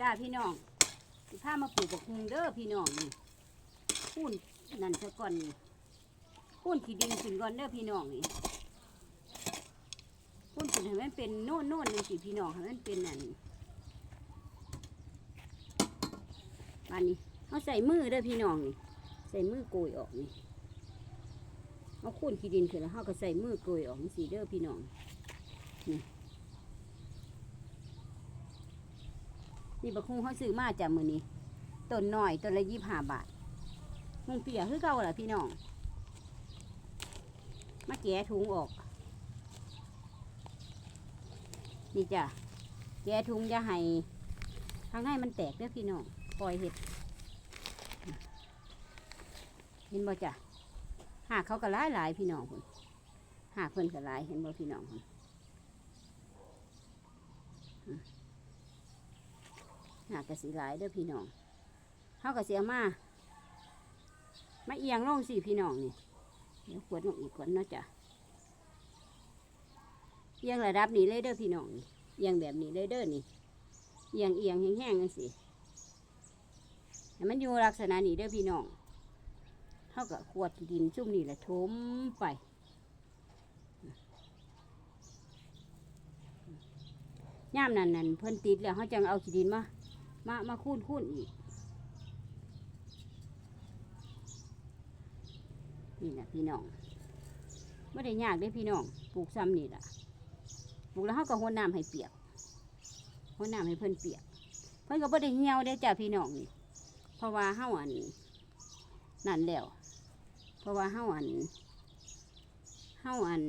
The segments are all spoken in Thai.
จ้าพี่น้องสิพามาปลูกบักฮุงเด้อพี่น้องนี่พูนนั่นซะก่อนนี่พูนขี้ดินขึ้นก่อนเด้อพี่น้องนี่พูนขึ้นให้มันเป็นโน่นโน่นๆจังสิพี่น้องให้มันเป็นนั่นบานนี้เขาใส่มือเด้อพี่น้องนี่ใส่มือโกยออกนี่เอาคูนขี้ดินขึ้นแล้วเขาก็ใส่มือโกยออกสิเด้อพี่น้องนี่ นี่บักฮุงเขาซื้อมาจากมือนี้ต้นหน้อยต้นละยี่ห้าบาทฮุงเปียคือเก่าล่ะพี่น้องมาแกะถุงออก นี่จ้ะแกะถุงจะให้ข้างในมันแตกเด้อพี่น้องปล่อยเห็ดเห็นบ่จ้ะหากเขาก็หลายหลายพี่น้องพุ่นหากเพิ่นก็หลายเห็นบ่พี่น้องพุ่นอืม หากก็สิหลายเด้อพี่น้องเขาก็เสียมามาเอียงลงสิพี่น้องนี่เดี๋ยวขวดลงอีกก่อนเนาะจ้ะเอียงระดับนี้เลยเด้อพี่น้องนี่เอียงแบบนี้เลยเด้อนี่เอียงเอียงแห้งๆกันสิให้มันอยู่ลักษณะนี้เด้อพี่น้องเท่ากับขวดดินชุ่มนี่แหละทมไปย่ามนั่นนั่นเพิ่นติดแล้วเขาจังเอาขี้ดินมา มามาคูนคูนอีก นี่แหละพี่น้องไม่ได้ยากเด้พี่น้องปลูกซ้ำนี่แหละปลูกแล้วเขาก็หัวน้ำให้เปียกหัวน้ำให้เพิ่นเปียก เพิ่นก็ไม่ได้เหี่ยวได้จ้ะพี่น้องนี่เพราะว่าเฮาอันนั่นแล้วเพราะว่าเฮาอันเฮาอัน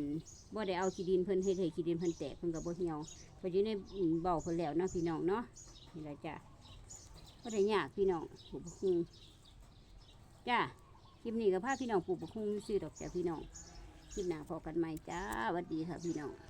บ่ได้เอาขี้ดินเพิ่นเฮ็ดให้ขี้ดินเพิ่นแตกเพิ่นก็บ่เหี่ยวเพิ่นอยู่ในเบาเพิ่นแล้วเนาะพี่น้องเนาะนี่แหละจ้ะ ก็ได้ยากพี่น้องปลูกบักคุงจ้าคลิปนี้ก็พาพี่น้องปลูกบักคุงซื้อดอกจ้าพี่น้องคลิปหน้าพอกันใหม่จ้าสวัสดีค่ะพี่น้อง